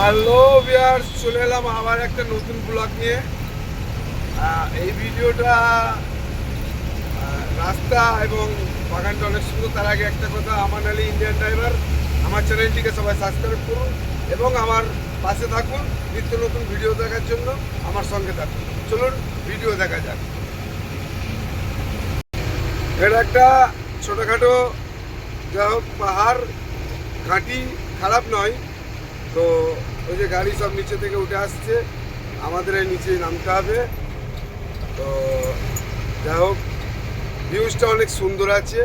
Hello বিয়ার চলে এলাম আবার একটা নতুন ব্লগ নিয়ে। এই ভিডিওটা রাস্তা এবং বাগানটা অনেক সুন্দর। তার আগে একটা কথা, আমার নালি ইন্ডিয়ান ড্রাইভার আমার চ্যানেলটিকে সবাই সাবস্ক্রাইব করুন এবং আমার পাশে থাকুন নিত্য নতুন ভিডিও দেখার জন্য আমার সঙ্গে থাকুন। চলুন ভিডিও দেখা যাক। এটা একটা ছোটোখাটো যা হোক, পাহাড়, ঘাঁটি খারাপ নয় তো ওই যে গাড়ি সব নিচে থেকে উঠে আসছে, আমাদের এই নিচে নামতে হবে। তো যাই হোক ভিউজটা অনেক সুন্দর আছে,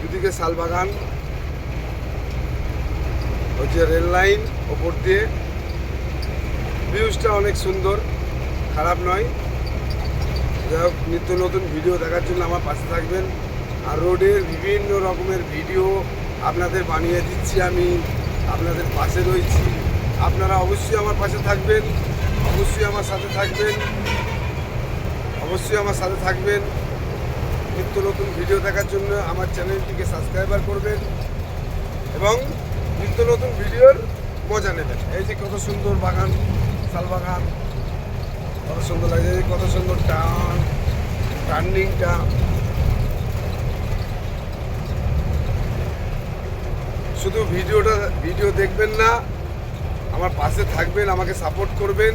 দুদিকে শালবাগান হচ্ছে রেল লাইন ওপর দিয়ে। ভিউজটা অনেক সুন্দর, খারাপ নয়। যাই হোক, নিত্য নতুন ভিডিও দেখার জন্য আমার পাশে থাকবেন। আর রোডের বিভিন্ন রকমের ভিডিও আপনাদের বানিয়ে দিচ্ছি আমি। আপনাদের পাশে রয়েছি। আপনারা অবশ্যই আমার পাশে থাকবেন, অবশ্যই আমার সাথে থাকবেন, অবশ্যই আমার সাথে থাকবেন। নিত্য নতুন ভিডিও দেখার জন্য আমার চ্যানেলটিকে সাবস্ক্রাইবার করবেন এবং নিত্য নতুন ভিডিওর মজা নেবেন। এই যে কত সুন্দর বাগান, শাল বাগান, কত সুন্দর লাগে কত সুন্দর টান টার্নিংটা শুধু ভিডিওটা, ভিডিও দেখবেন না, আমার পাশে থাকবেন, আমাকে সাপোর্ট করবেন।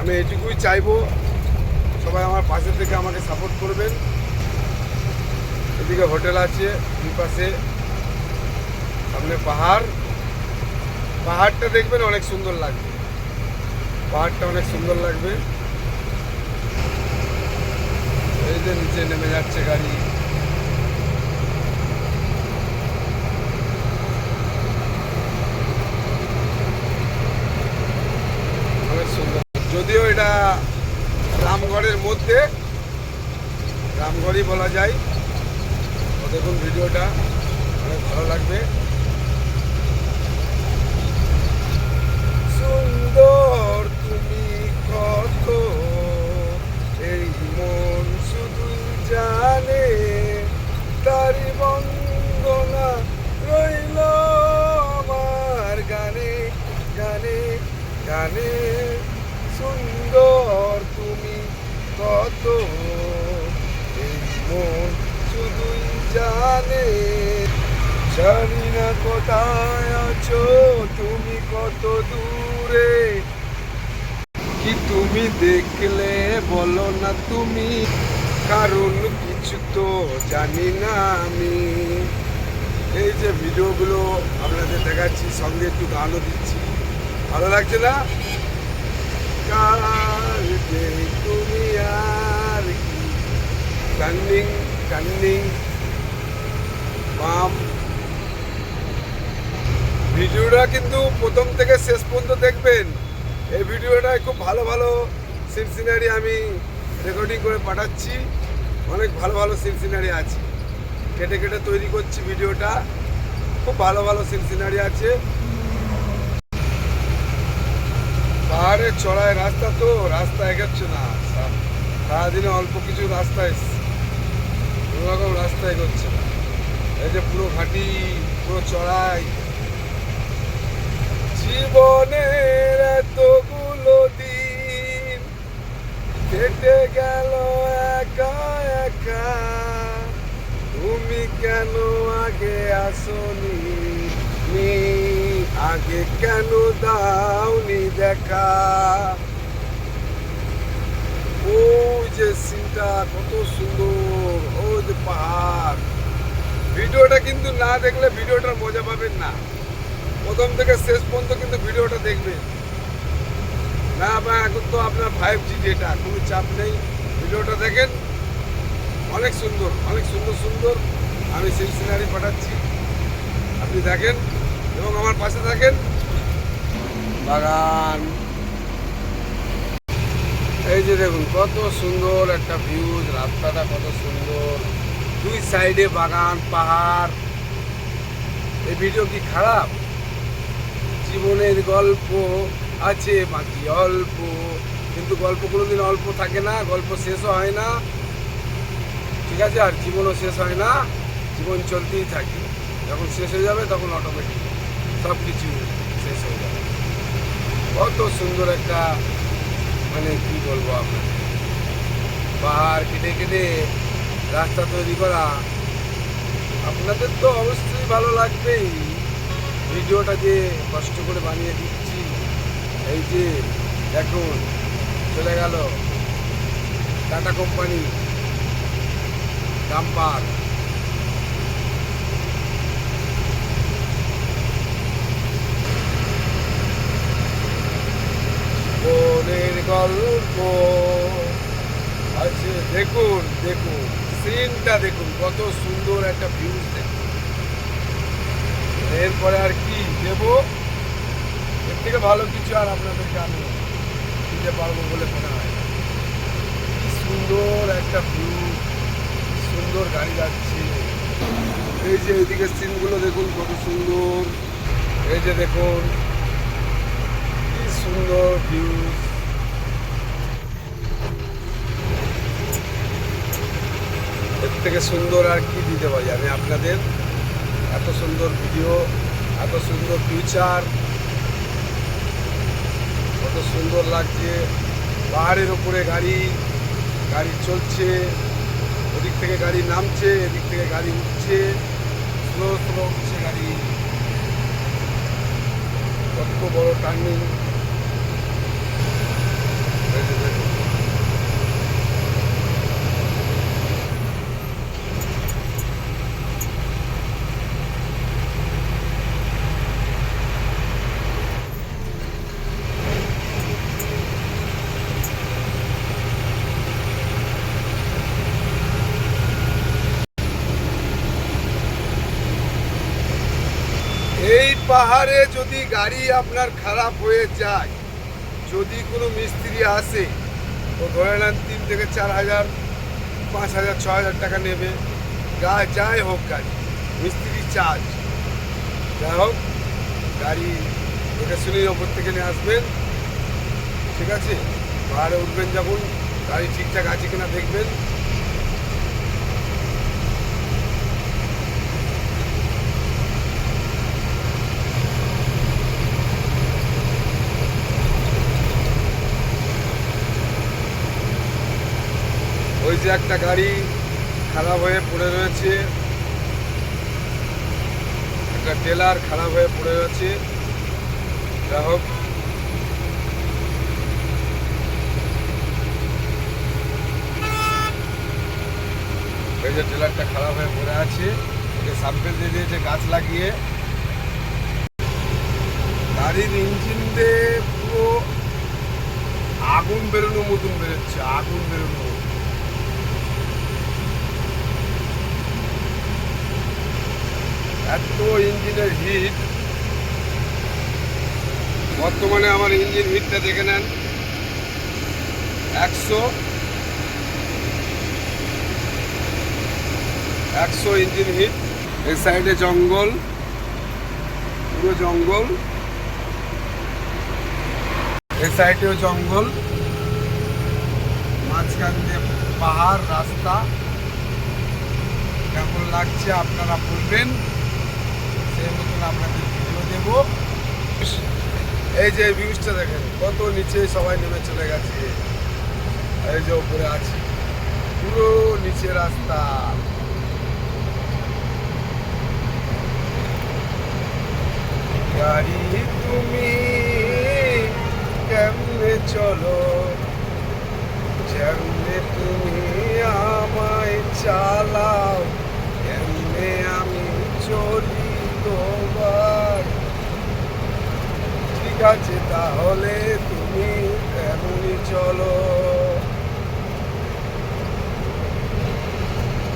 আমি এটুকুই চাইব, সবাই আমার পাশে থেকে আমাকে সাপোর্ট করবেন। এদিকে হোটেল আছে, দুই পাশে, সামনে পাহাড়। পাহাড়টা দেখবেন অনেক সুন্দর লাগবে। পাহাড়টা অনেক সুন্দর লাগবে। এই যে নিচে নেমে যাচ্ছে গাড়ি অনেক সুন্দর যদিও এটা রামগড়ের মধ্যে রামগড়ি বলা যায়। দেখুন ভিডিওটা অনেক ভালো লাগবে। সুন্দর তুমি কত এই মন শুধু জানে তারি বন্দনা রইল আমার গানে গানে গানে সুন্দর তুমি কত এই মন শুধুই জানে জানি না কোথায় আছো তুমি কত দূরে কি তুমি দেখলে? বলো না তুমি। কারণ কিছু তো জানি না আমি। এই যে ভিডিওগুলো আপনাদের দেখাচ্ছি, সঙ্গে একটু গানও দিচ্ছি। ভালো লাগছে না? তুমি আর টার্নিং টার্নিং বাম। ভিডিওটা কিন্তু প্রথম থেকে শেষ পর্যন্ত দেখবেন। এই ভিডিওটায় খুব ভালো ভালো সিন সিনারি আমি রেকর্ডিং করে পাঠাচ্ছি। অনেক ভালো ভালো সিন সিনারি আছে। কেটে কেটে তৈরি করছি ভিডিওটা। খুব ভালো ভালো সিন সিনারি আছে। পাহাড়ের চড়ায় রাস্তা তো, রাস্তা এগোচ্ছে না। সারাদিনে অল্প কিছু রাস্তা এসছে। কোনো রকম রাস্তা এগোচ্ছে না। এই যে পুরো ঘাটি, পুরো চড়াই। জীবনের কেটে গেল একা একা। তুমি কেন আগে আসনি? আগে কেন দাওনি দেখা? ওই যে সিনটা কত সুন্দর ওই যে পাহাড়। ভিডিওটা কিন্তু না দেখলে ভিডিওটার মজা পাবেন না। প্রথম থেকে শেষ পর্যন্ত কিন্তু ভিডিওটা দেখবেন। না, বা এখন তো আপনার ফাইভ জি ডেটা কোনো চাপ নেই। ভিডিওটা দেখেন। অনেক সুন্দর অনেক সুন্দর সুন্দর। আমি সেই সিনারি পাঠাচ্ছি। আপনি দেখেন এবং আমার পাশে থাকেন। বাগান। এই যে দেখুন, কত সুন্দর একটা ভিউজ রাস্তাটা কত সুন্দর। দুই সাইডে বাগান, পাহাড়। এই ভিডিও কি খারাপ? জীবনের গল্প। আছে, বাকি অল্প। কিন্তু গল্প কোনোদিন অল্প থাকে না, গল্প শেষও হয় না। ঠিক আছে, আর জীবনও শেষ হয় না, জীবন চলতেই থাকে। যখন শেষ হয়ে যাবে, তখন অটোমেটিক সব কিছু শেষ হয়ে যাবে। কত সুন্দর একটা মানে কি বলব আপনাকে? পাহাড় কেটে কেটে রাস্তা তৈরি করা। আপনাদের তো অবশ্যই ভালো লাগবেই। ভিডিওটা যে কষ্ট করে বানিয়ে দিচ্ছি এই যে দেখুন চলে গেল টাটা কোম্পানি, ডাম্পার। গল্প। আছে দেখুন দেখুন সিনটা দেখুন, কত সুন্দর একটা ভিউজ দেখুন। এরপরে আর কি, দেব? থেকে ভালো কিছু আর আপনাদেরকে আমি দিতে পারব বলে মনে হয় কি সুন্দর একটা ভিউ সুন্দর গাড়ি যাচ্ছে। এই যে এইদিকে সিনগুলো দেখুন, কত সুন্দর। এই যে দেখুন, কি সুন্দর ভিউ এর থেকে সুন্দর আর কি দিতে পারি আমি আপনাদের? এত সুন্দর ভিডিও এত সুন্দর ফিউচার কত সুন্দর লাগছে। পাহাড়ের ওপরে গাড়ি গাড়ি চলছে। ওদিক থেকে গাড়ি নামছে, এদিক থেকে গাড়ি উঠছে। স্লো স্লো উঠছে গাড়ি। কত বড় টার্নিং এই পাহাড়ে যদি গাড়ি আপনার খারাপ হয়ে যায়, যদি কোনো মিস্ত্রি আসে, তো ধরে নেন তিন থেকে চার হাজার, পাঁচ হাজার ছ হাজার টাকা নেবে। যা, যাই হোক গাড়ি, মিস্ত্রি চার্জ যাই হোক, গাড়ি দেখে শুনেই ওপর থেকে নিয়ে আসবেন। ঠিক আছে? পাহাড়ে উঠবেন যখন, গাড়ি ঠিকঠাক আছে কিনা দেখবেন। যে একটা গাড়ি খারাপ হয়ে পড়ে রয়েছে। একটা টেলার খারাপ হয়ে পড়ে রয়েছে। যা হোক এই যে টেলারটা খারাপ হয়ে পড়ে আছে, ওকে সাম্পেল দিয়ে দিয়েছে, গাছ লাগিয়ে। গাড়ির ইঞ্জিন দিয়ে পুরো আগুন বেরোনো মতন বেরোচ্ছে, আগুন বেরোনো মতন। এত ইঞ্জিনের হিট। বর্তমানে আমার ইঞ্জিন হিটটা দেখে নেন। একশো। একশো ইঞ্জিন হিট। এই সাইডে জঙ্গল। পুরো জঙ্গল। এই সাইডেও জঙ্গল। মাঝখান দিয়ে পাহাড়, রাস্তা। কেমন লাগছে আপনারা বলবেন? এই যে ভিউজটা দেখেন, কত নিচে সবাই নেমে চলে গেছে। এই যে উপরে আছে, পুরো নিচে রাস্তা। গাড়ি তুমি কেমনে চলো? যেমনে তুমি আমায় চালাও ঠিক আছে তাহলে তুমি তেমনি চলো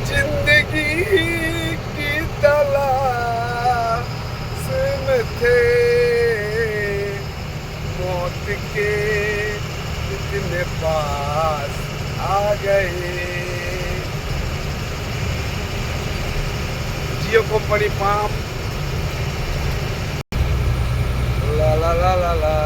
जिंदगी की तलाश में थे मौत के इतने पास आ गए जियो कंपनी पाम la la la.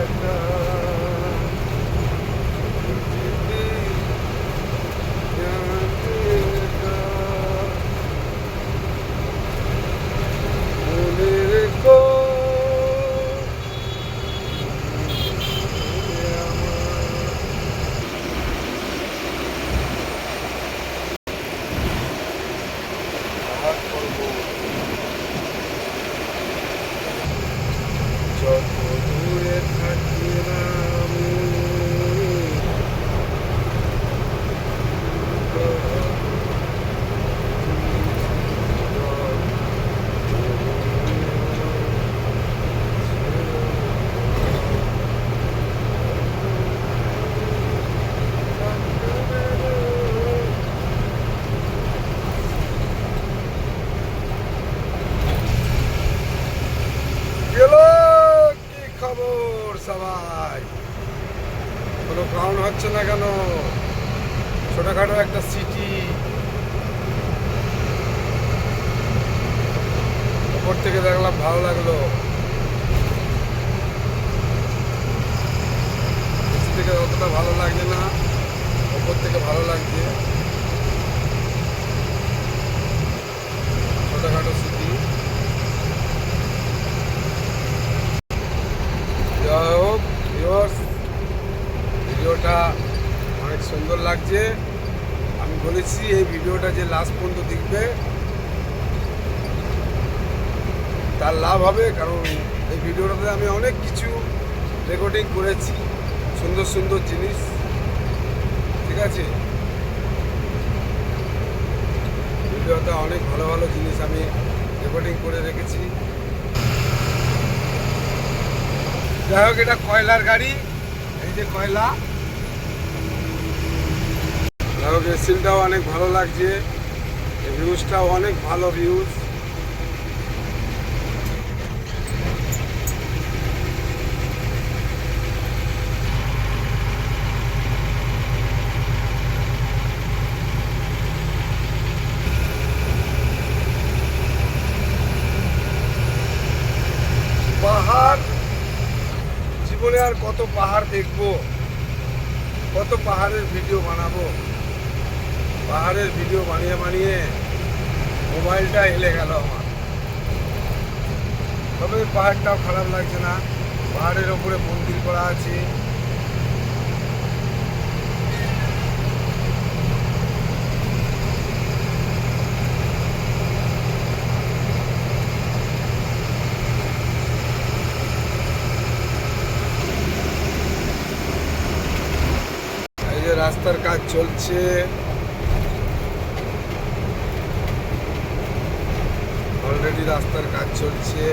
লাগবে একা যেতে জানতে একা মনে রেখো আমার করব যত দূরে থাকি না আমি গেল কি খবর সবাই কারণ হচ্ছে না কেন? ছোটখাটো একটা সিটি উপর থেকে দেখলাম ভালো লাগল। থেকে অতটা ভালো লাগছে না, উপর থেকে ভালো লাগছে ছোটখাটো সিটি যাই হোক ভিউয়ার্স ভিডিওটা অনেক সুন্দর লাগছে আমি বলেছি এই ভিডিওটা যে লাস্ট পর্যন্ত দেখবে তার লাভ হবে, কারণ এই ভিডিওটাতে আমি অনেক কিছু রেকর্ডিং করেছি, সুন্দর সুন্দর জিনিস। ঠিক আছে? ভিডিওতে অনেক ভালো ভালো জিনিস আমি রেকর্ডিং করে রেখেছি। যাই হোক, এটা কয়লার গাড়ি। এই যে কয়লা। যাই হোক সিনটাও অনেক ভালো লাগছে। ভিউজটাও অনেক ভালো ভিউজ পাহাড় জীবনে আর কত পাহাড় দেখব, কত পাহাড়ের ভিডিও বানাবো। পাহাড়ের ভিডিও বানিয়ে বানিয়ে মোবাইলটা হেলে গেল আমার। তবে পাহাড়টাও খারাপ লাগছে না। পাহাড়ের ওপরে মন্দির করা আছে এই যে রাস্তার কাজ চলছে। অলরেডি রাস্তার কাজ চলছে।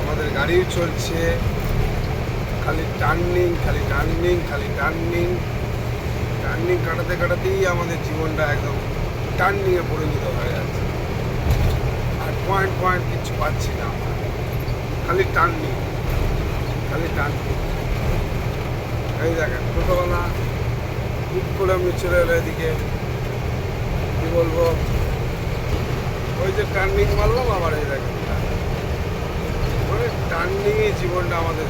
আমাদের গাড়িও চলছে। খালি টার্নিং খালি টার্নিং খালি টার্নিং টার্নিং কাটাতে কাটাতেই আমাদের জীবনটা একদম টার্নিংয়ে পরিণত হয়ে যাচ্ছে। আর পয়েন্ট পয়েন্ট কিছু পাচ্ছি না খালি টার্নিং খালি টার্নিং এই দেখেন, ছোটোবেলা আমি চলে এলো এদিকে, কি বলব? ওই যে টার্নিং মারলাম, আবার এই দেখেন। মানে টার্নিংয়ে জীবনটা আমাদের।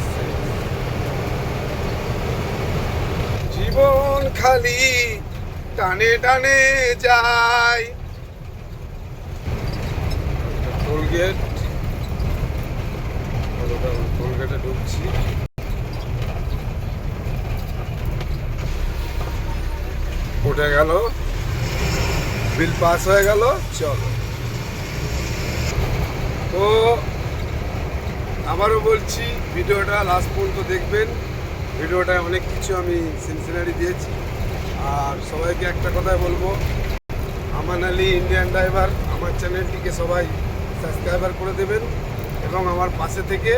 জীবন খালি টানে টানে যায়। টোল গেট টোল গেটে ঢুকছি উঠে গেল। বিল পাস হয়ে গেল, চলো। তো, আবারও বলছি, ভিডিওটা লাস্ট পর্যন্ত দেখবেন। ভিডিওটায় অনেক কিছু আমি সিনসিনারি দিয়েছি। আর সবাইকে একটা কথাই বলব আমান আলী ইন্ডিয়ান ড্রাইভার আমার চ্যানেলটিকে সবাই সাবস্ক্রাইবার করে দেবেন এবং আমার পাশে থেকে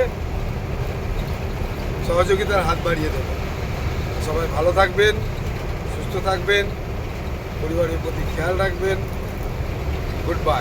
সহযোগিতার হাত বাড়িয়ে দেবেন। সবাই ভালো থাকবেন, সুস্থ থাকবেন। পরিবারের প্রতি খেয়াল রাখবেন। Good bye